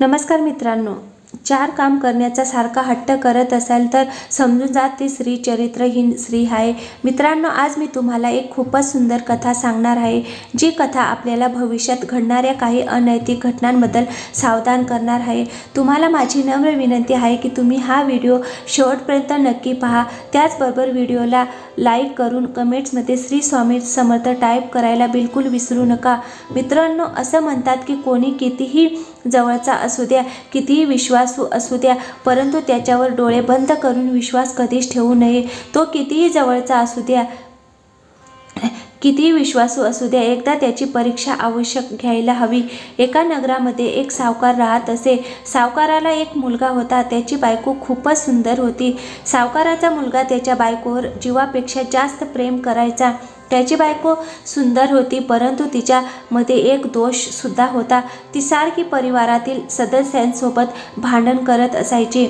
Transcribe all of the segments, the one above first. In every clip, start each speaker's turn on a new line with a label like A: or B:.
A: नमस्कार मित्रांनो चार काम करण्याचा सारखा हट्ट करत असाल तर समजून जा ती स्त्री चरित्रहीन स्त्री आहे. मित्रांनो आज मी तुम्हाला एक खूपच सुंदर कथा सांगणार आहे जी कथा आपल्याला भविष्यात घडणाऱ्या काही अनैतिक घटनांबद्दल सावधान करणार आहे. तुम्हाला माझी नम्र विनंती आहे की तुम्ही हा व्हिडिओ शेवटपर्यंत नक्की पहा. त्याचबरोबर व्हिडिओला लाईक करून कमेंट्समध्ये श्री स्वामी समर्थ टाईप करायला बिलकुल विसरू नका. मित्रांनो असं म्हणतात की कोणी कितीही जवळचा असू द्या कितीही विश्वासू असू द्या परंतु त्याच्यावर डोळे बंद करून विश्वास कधीच ठेवू नये. तो कितीही जवळचा असू द्या कितीही विश्वासू असू द्या एकदा त्याची परीक्षा आवश्यक घ्यायला हवी. एका नगरामध्ये एक सावकार राहत असे. सावकाराला एक मुलगा होता त्याची बायको खूपच सुंदर होती. सावकाराचा मुलगा त्याच्या बायकोवर जीवापेक्षा जास्त प्रेम करायचा. त्याची बायको सुंदर होती परंतु तिच्यामध्ये एक दोषसुद्धा होता. ती सारखी परिवारातील सदस्यांसोबत भांडण करत असायची.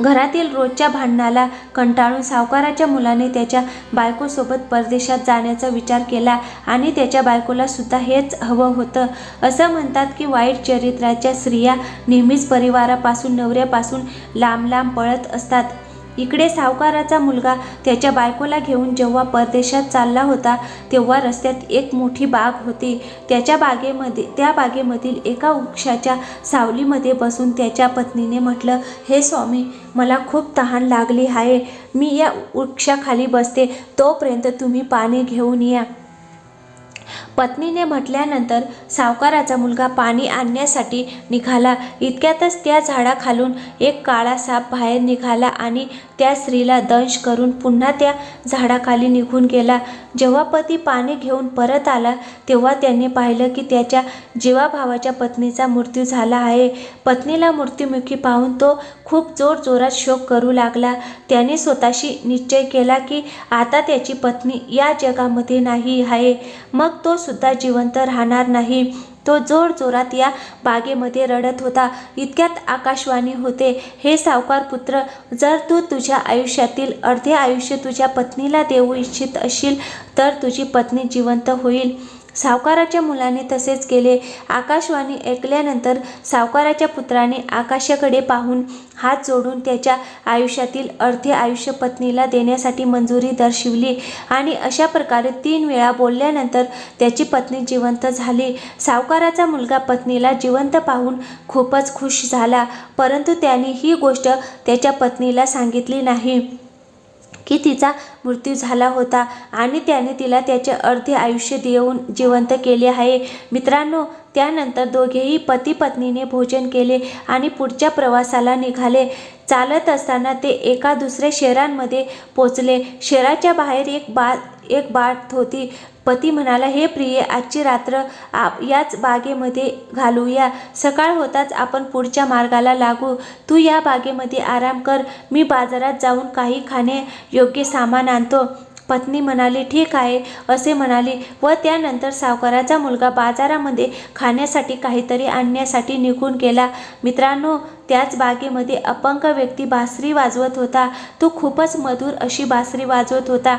A: घरातील रोजच्या भांडणाला कंटाळून सावकाराच्या मुलाने त्याच्या बायकोसोबत परदेशात जाण्याचा विचार केला आणि त्याच्या बायकोला सुद्धा हेच हवं होतं. असं म्हणतात की वाईट चरित्राच्या स्त्रिया नेहमीच परिवारापासून नवऱ्यापासून लांब लांब पळत असतात. इकडे सावकाराचा मुलगा त्याच्या बायकोला घेऊन जेव्हा परदेशात चालला होता तेव्हा रस्त्यात एक मोठी बाग होती. त्याच्या बागेमध्ये त्या बागेमधील एका वृक्षाच्या सावलीमध्ये बसून त्याच्या पत्नीने म्हटलं हे स्वामी मला खूप तहान लागली आहे. मी या वृक्षाखाली बसते. तोपर्यंत तुम्ही पाणी घेऊन या. पत्नीने म्हटल्यानंतर सावकाराचा मुलगा पाणी आणण्यासाठी निघाला. इतक्यातच त्या झाडाखालून एक काळा साप बाहेर निघाला आणि त्या स्त्रीला दंश करून पुन्हा त्या झाडाखाली निघून गेला. जेव्हा पती पाणी घेऊन परत आला तेव्हा त्यांनी पाहिलं की त्याच्या जीवाभावाच्या पत्नीचा मृत्यू झाला आहे. पत्नीला मृत्युमुखी पाहून तो खूप जोरजोरात शोक करू लागला. त्याने स्वतःशी निश्चय केला की आता त्याची पत्नी या जगामध्ये नाही आहे. मग तो सुद्धा जिवंत राहणार नाही. तो जोर जोरात या बागेमध्ये रडत होता. इतक्यात आकाशवाणी होते हे सावकार पुत्र जर तू तुझ्या आयुष्यातील अर्धे आयुष्य तुझ्या पत्नीला देऊ इच्छित असशील तर तुझी पत्नी जिवंत होईल. सावकाराच्या मुलाने तसेच केले. आकाशवाणी ऐकल्यानंतर सावकाराच्या पुत्राने आकाशाकडे पाहून हात जोडून त्याच्या आयुष्यातील अर्धे आयुष्य पत्नीला देण्यासाठी मंजुरी दर्शविली आणि अशा प्रकारे तीन वेळा बोलल्यानंतर त्याची पत्नी जिवंत झाली. सावकाराचा मुलगा पत्नीला जिवंत पाहून खूपच खुश झाला परंतु त्याने ही गोष्ट त्याच्या पत्नीला सांगितली नाही. की तिचा मृत्यू झाला होता आणि त्याने तिला त्याचे अर्धे आयुष्य देऊन जिवंत केले आहे. मित्रांनो त्यानंतर दोघेही पती पत्नीने भोजन केले आणि पुढच्या प्रवासाला निघाले. चालत असताना ते एका दुसऱ्या शहरांमध्ये पोचले. शहराच्या बाहेर एक बा एक बाट होती. पती म्हणाला हे प्रिय आजची रात्र आप याच बागेमध्ये घालूया. सकाळ होताच आपण पुढच्या मार्गाला लागू. तू या बागेमध्ये आराम कर. मी बाजारात जाऊन काही खाणे योग्य सामान आणतो. पत्नी म्हणाली ठीक आहे असे म्हणाली व त्यानंतर सावकाराचा मुलगा बाजारामध्ये खाण्यासाठी काहीतरी आणण्यासाठी निघून गेला. मित्रांनो त्याच बागेमध्ये अपंग व्यक्ती बासरी वाजवत होता. तो खूपच मधुर अशी बासरी वाजवत होता.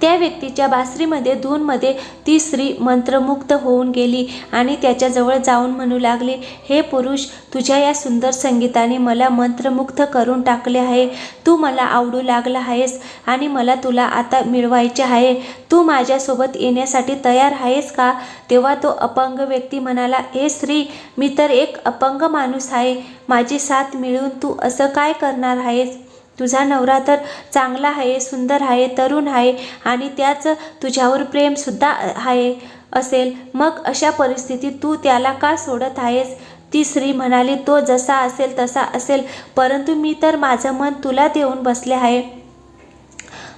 A: त्या व्यक्तीच्या बासरीमध्ये धूनमध्ये ती स्त्री मंत्रमुग्ध होऊन गेली आणि त्याच्याजवळ जाऊन म्हणू लागली हे पुरुष तुझ्या या सुंदर संगीताने मला मंत्रमुग्ध करून टाकले आहे. तू मला आवडू लागला आहेस आणि मला तुला आता मिळवायचे आहे. तू माझ्यासोबत येण्यासाठी तयार आहेस का? तेव्हा तो अपंग व्यक्ती म्हणाला हे स्त्री मी तर एक अपंग माणूस आहे. माझी साथ मिळून तू असं काय करणार आहेस? तुझा नवरा तर चांगला आहे सुंदर आहे तरुण आहे आणि त्याच तुझ्यावर प्रेमसुद्धा आहे असेल. मग अशा परिस्थितीत तू त्याला का सोडत आहेस? ती स्त्री म्हणाली तो जसा असेल तसा असेल परंतु मी तर माझं मन तुला देऊन बसले आहे.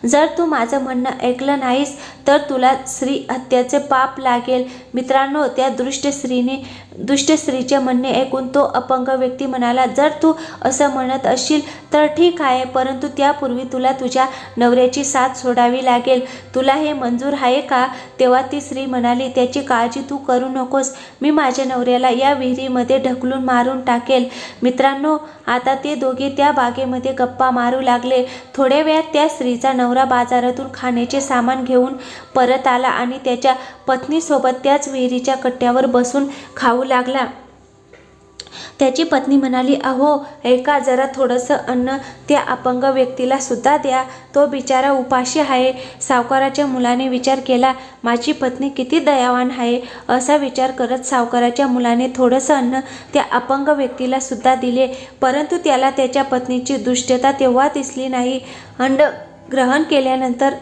A: जर तू माझं म्हणणं ऐकलं नाहीस तर तुला स्त्री हत्याचे पाप लागेल. मित्रांनो त्या दृष्ट स्त्रीने दुष्ट स्त्रीचे म्हणणे ऐकून तो अपंग व्यक्ती म्हणाला जर तू असं म्हणत असशील तर ठीक आहे परंतु त्यापूर्वी तुला तुझ्या नवऱ्याची साथ सोडावी लागेल. तुला हे मंजूर आहे का? तेव्हा ती स्त्री म्हणाली त्याची काळजी तू करू नकोस. मी माझ्या नवऱ्याला या विहिरीमध्ये ढकलून मारून टाकेल. मित्रांनो आता ते दोघे त्या बागेमध्ये गप्पा मारू लागले. थोड्या वेळात त्या स्त्रीचा नवरा बाजारातून खाण्याचे सामान घेऊन परत आला आणि त्याच्या पत्नीसोबत त्याच विहिरीच्या कट्ट्यावर बसून खाऊ लागला. त्याची पत्नी म्हणाली अहो ऐका जरा थोडंसं अन्न त्या अपंग व्यक्तीला सुद्धा द्या. तो बिचारा उपाशी आहे. सावकाराच्या मुलाने विचार केला माझी पत्नी किती दयावान आहे. असा विचार करत सावकाराच्या मुलाने थोडंसं अन्न त्या अपंग व्यक्तीला सुद्धा दिले. परंतु त्याला त्याच्या पत्नीची दुष्टता तेव्हा दिसली नाही. अंड ग्रहण केल्यानंतर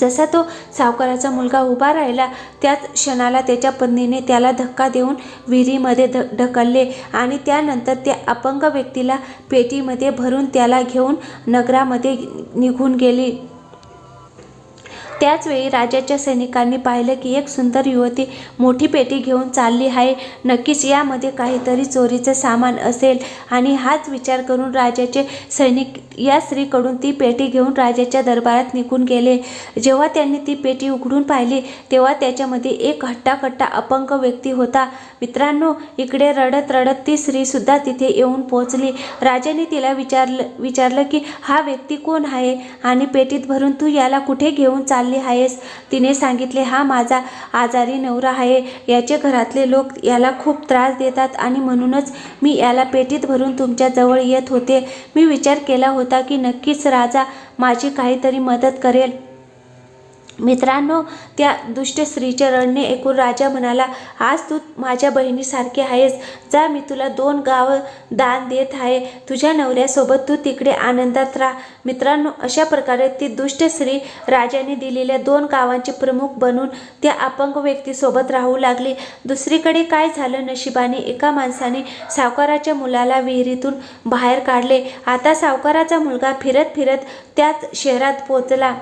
A: जसा तो सावकाराचा मुलगा उभा राहिला त्याच क्षणाला त्याच्या पत्नीने त्याला धक्का देऊन विहिरीमध्ये ध ढकलले आणि त्यानंतर त्या अपंग व्यक्तीला पेटीमध्ये भरून त्याला घेऊन नगरामध्ये निघून गेली. त्याचवेळी राजाच्या सैनिकांनी पाहिलं की एक सुंदर युवती मोठी पेटी घेऊन चालली आहे. नक्कीच यामध्ये काहीतरी चोरीचं सामान असेल. आणि हाच विचार करून राजाचे सैनिक या स्त्रीकडून ती पेटी घेऊन राजाच्या दरबारात निघून गेले. जेव्हा त्यांनी ती पेटी उघडून पाहिली तेव्हा त्याच्यामध्ये एक हट्टाकट्टा अपंग व्यक्ती होता. मित्रांनो इकडे रडत रडत ती स्त्रीसुद्धा तिथे येऊन पोहोचली. राजाने तिला विचारलं विचारलं की हा व्यक्ती कोण आहे? आणि पेटीत भरून तू याला कुठे घेऊन चालली आहेस. तिने सांगितले हा माझा आजारी नवरा आहे. याचे घरातले लोक याला खूप त्रास देतात आणि म्हणूनच मी याला पेटीत भरून तुमच्या जवळ येत होते. मी विचार केला होता की नक्कीच राजा माझी काहीतरी मदत करेल. मित्रांनो त्या दुष्ट स्त्रीचे एकूण राजा म्हणाला आज तू माझ्या बहिणीसारखी आहेस जा मी तुला दोन गावं दान देत आहे. तुझ्या नवऱ्यासोबत तू तिकडे आनंदात राहा. मित्रांनो अशा प्रकारे ती दुष्ट स्त्री राजाने दिलेल्या दोन गावांचे प्रमुख बनून त्या अपंग व्यक्तीसोबत राहू लागली. दुसरीकडे काय झालं? नशिबाने एका माणसाने सावकाराच्या मुलाला विहिरीतून बाहेर काढले. आता सावकाराचा मुलगा फिरत फिरत त्याच शहरात पोचला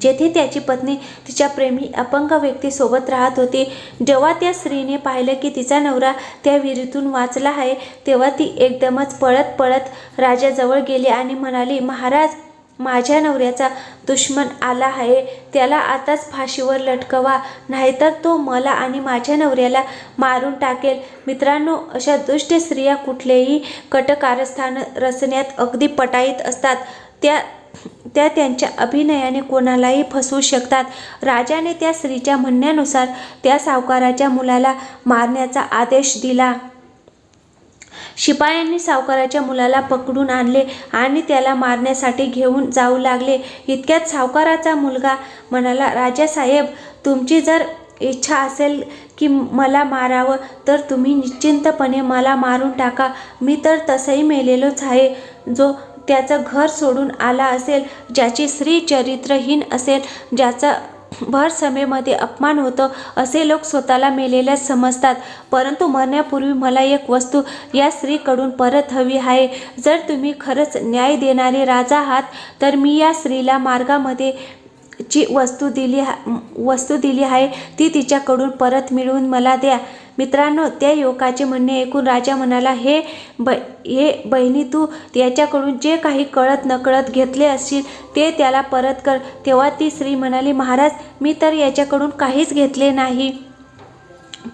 A: जेथे त्याची पत्नी तिच्या प्रेमी अपंग व्यक्तीसोबत राहत होती जेव्हा त्या स्त्रीने पाहिलं की तिचा नवरा त्या विहिरीतून वाचला आहे तेव्हा ती एकदमच पळत पळत राजाजवळ गेली आणि म्हणाली महाराज माझ्या नवऱ्याचा दुश्मन आला आहे त्याला आताच फाशीवर लटकवा नाहीतर तो मला आणि माझ्या नवऱ्याला मारून टाकेल. मित्रांनो अशा दुष्ट स्त्रिया कुठलेही कटकारस्थान रचण्यात अगदी पटाईत असतात. त्या त्या त्यांच्या अभिनयाने कोणालाही फसवू शकतात. राजाने त्या स्त्रीच्या म्हणण्यानुसार त्या सावकाराच्या मुलाला मारण्याचा आदेश दिला. शिपायांनी सावकाराच्या मुलाला पकडून आणले आणि त्याला मारण्यासाठी घेऊन जाऊ लागले. इतक्यात सावकाराचा मुलगा म्हणाला राजासाहेब तुमची जर इच्छा असेल की मला मारावं तर तुम्ही निश्चिंतपणे मला मारून टाका. मी तर तसंही मेलेलोच आहे. जो त्याचं घर सोडून आला असेल ज्याची स्त्री चरित्रहीन असेल ज्याचा भर समेमध्ये अपमान होतो असे लोक स्वतःला मेलेल्या समजतात. परंतु मरण्यापूर्वी मला एक वस्तू या स्त्रीकडून परत हवी आहे. जर तुम्ही खरंच न्याय देणारे राजा आहात तर मी या स्त्रीला मार्गामध्ये जी वस्तू दिली हा वस्तू दिली आहे ती तिच्याकडून परत मिळवून मला द्या. मित्रांनो त्या युवकाचे म्हणणे ऐकून राजा म्हणाला हे ब हे बहिणी तू याच्याकडून जे काही कळत नकळत घेतले असतील ते त्याला परत कर. तेव्हा ती स्त्री म्हणाली महाराज मी तर याच्याकडून काहीच घेतले नाही.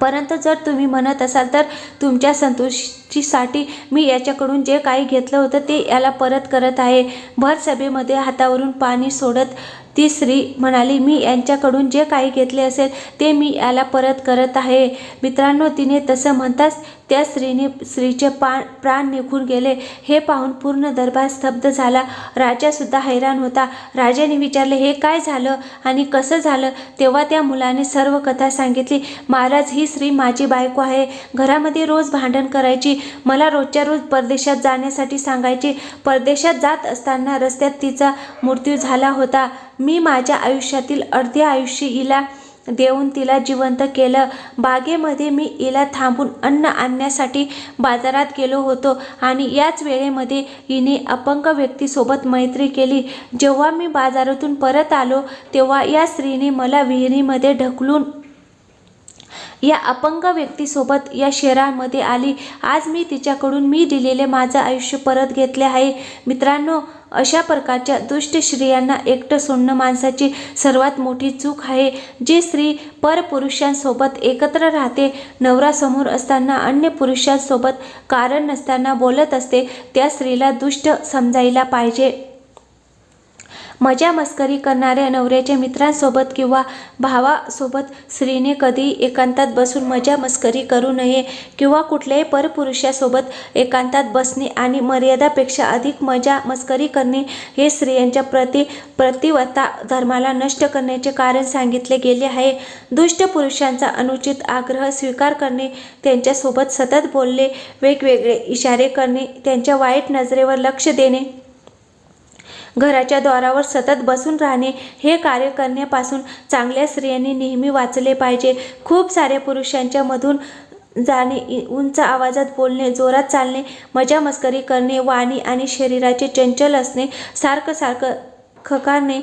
A: परंतु जर तुम्ही म्हणत असाल तर तुमच्या संतोष साठी मी याच्याकडून जे काही घेतलं होतं ते याला परत करत आहे. भर सभेमध्ये हातावरून पाणी सोडत ती स्त्री म्हणाली मी यांच्याकडून जे काही घेतले असेल ते मी याला परत करत आहे. मित्रांनो तिने तसं म्हणताच त्या स्त्रीने स्त्रीचे पा प्राण निघून गेले. हे पाहून पूर्ण दरबार स्तब्ध झाला. राजासुद्धा हैराण होता. राजाने विचारले हे काय झालं आणि कसं झालं? तेव्हा त्या मुलाने सर्व कथा सांगितली महाराज ही स्त्री माझी बायको आहे. घरामध्ये रोज भांडण करायची. मला रोजच्या रोज परदेशात जाण्यासाठी सांगायची. परदेशात जात असताना रस्त्यात तिचा मृत्यू झाला होता. मी माझ्या आयुष्यातील अर्धे आयुष्य हिला देऊन तिला जिवंत केलं. बागेमध्ये मी हिला थांबून अन्न आणण्यासाठी बाजारात गेलो होतो आणि याच वेळेमध्ये हिने अपंग व्यक्तीसोबत मैत्री केली. जेव्हा मी बाजारातून परत आलो तेव्हा या स्त्रीने मला विहिरीमध्ये ढकलून या अपंग व्यक्तीसोबत या शहरामध्ये आली. आज मी तिच्याकडून मी दिलेले माझं आयुष्य परत घेतले आहे. मित्रांनो अशा प्रकारच्या दुष्ट स्त्रियांना एकटं सोडणं माणसाची सर्वात मोठी चूक आहे. जी स्त्री परपुरुषांसोबत एकत्र राहते नवरासमोर असताना अन्य पुरुषांसोबत कारण नसताना बोलत असते त्या स्त्रीला दुष्ट समजायला पाहिजे. मजा मस्करी करणाऱ्या नवऱ्याच्या मित्रांसोबत किंवा भावासोबत स्त्रीने कधी एकांतात बसून मजा मस्करी करू नये किंवा कुठल्याही परपुरुषासोबत एकांतात बसणे आणि मर्यादापेक्षा अधिक मजा मस्करी करणे हे स्त्रियांच्या प्रति प्रतिवत्ता धर्माला नष्ट करण्याचे कारण सांगितले गेले आहे. दुष्ट पुरुषांचा अनुचित आग्रह स्वीकार करणे त्यांच्यासोबत सतत बोलणे वेगवेगळे इशारे करणे त्यांच्या वाईट नजरेवर लक्ष देणे घराच्या द्वारावर सतत बसून राहणे हे कार्य करण्यापासून चांगल्या स्त्रियांनी नेहमी वाचले पाहिजे. खूप साऱ्या पुरुषांच्या मधून जाणे उंच आवाजात बोलणे जोरात चालणे मजा मस्करी करणे वाणी आणि शरीराचे चंचल असणे सारखं सारखं खकारणे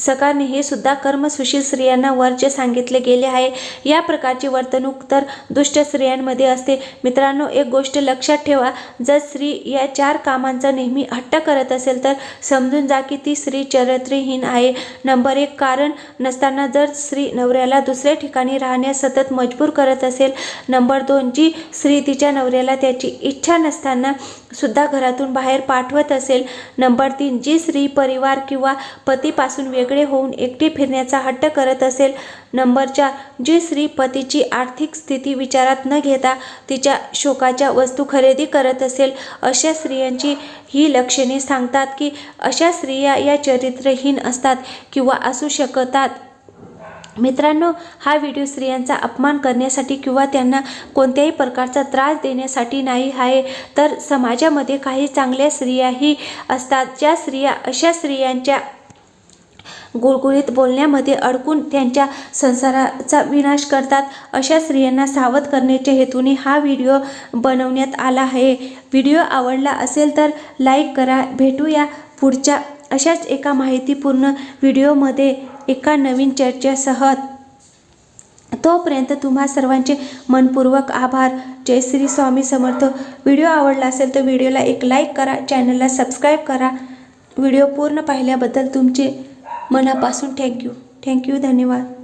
A: सकारणे हे सुद्धा कर्मसुशील स्त्रियांना वर्ज्य सांगितले गेले आहे या प्रकारची वर्तणूक तर दुष्ट स्त्रियांमध्ये असते. मित्रांनो एक गोष्ट लक्षात ठेवा जर स्त्री या चार कामांचा नेहमी हट्ट करत असेल तर समजून जा की ती स्त्री चरित्रहीन आहे. नंबर एक कारण नसताना जर स्त्री नवऱ्याला दुसऱ्या ठिकाणी राहण्यास सतत मजबूर करत असेल. नंबर दोन जी स्त्री तिच्या नवऱ्याला त्याची इच्छा नसताना सुद्धा घरातून बाहेर पाठवत असेल. नंबर तीन जी स्त्री परिवार किंवा पतीपासून वेग वेगळे होऊन एकटी फिरण्याचा हट्ट करत असेल. नंबर चार जी स्त्री पतीची आर्थिक स्थिती विचारात न घेता तिच्या शोकाच्या वस्तू खरेदी करत असेल अशा स्त्रियांची ही लक्षणे सांगतात की अशा स्त्रिया या चरित्रहीन असतात किंवा असू शकतात. मित्रांनो हा व्हिडिओ स्त्रियांचा अपमान करण्यासाठी किंवा त्यांना कोणत्याही प्रकारचा त्रास देण्यासाठी नाही आहे तर समाजामध्ये काही चांगल्या स्त्रियाही असतात. ज्या स्त्रिया अशा स्त्रियांच्या गुळगुळीत बोलण्यामध्ये अडकून त्यांच्या संसाराचा विनाश करतात. अशा स्त्रियांना सावध करण्याच्या हेतूने हा व्हिडिओ बनवण्यात आला आहे. व्हिडिओ आवडला असेल तर लाईक करा. भेटूया पुढच्या अशाच एका माहितीपूर्ण व्हिडिओमध्ये एका नवीन चर्चेसह. तोपर्यंत तुम्हा सर्वांचे मनपूर्वक आभार. जय श्री स्वामी समर्थ. व्हिडिओ आवडला असेल तर व्हिडिओला एक लाईक करा. चॅनलला सबस्क्राईब करा. व्हिडिओ पूर्ण पाहिल्याबद्दल तुमचे मनापासून थँक्यू थँक्यू धन्यवाद.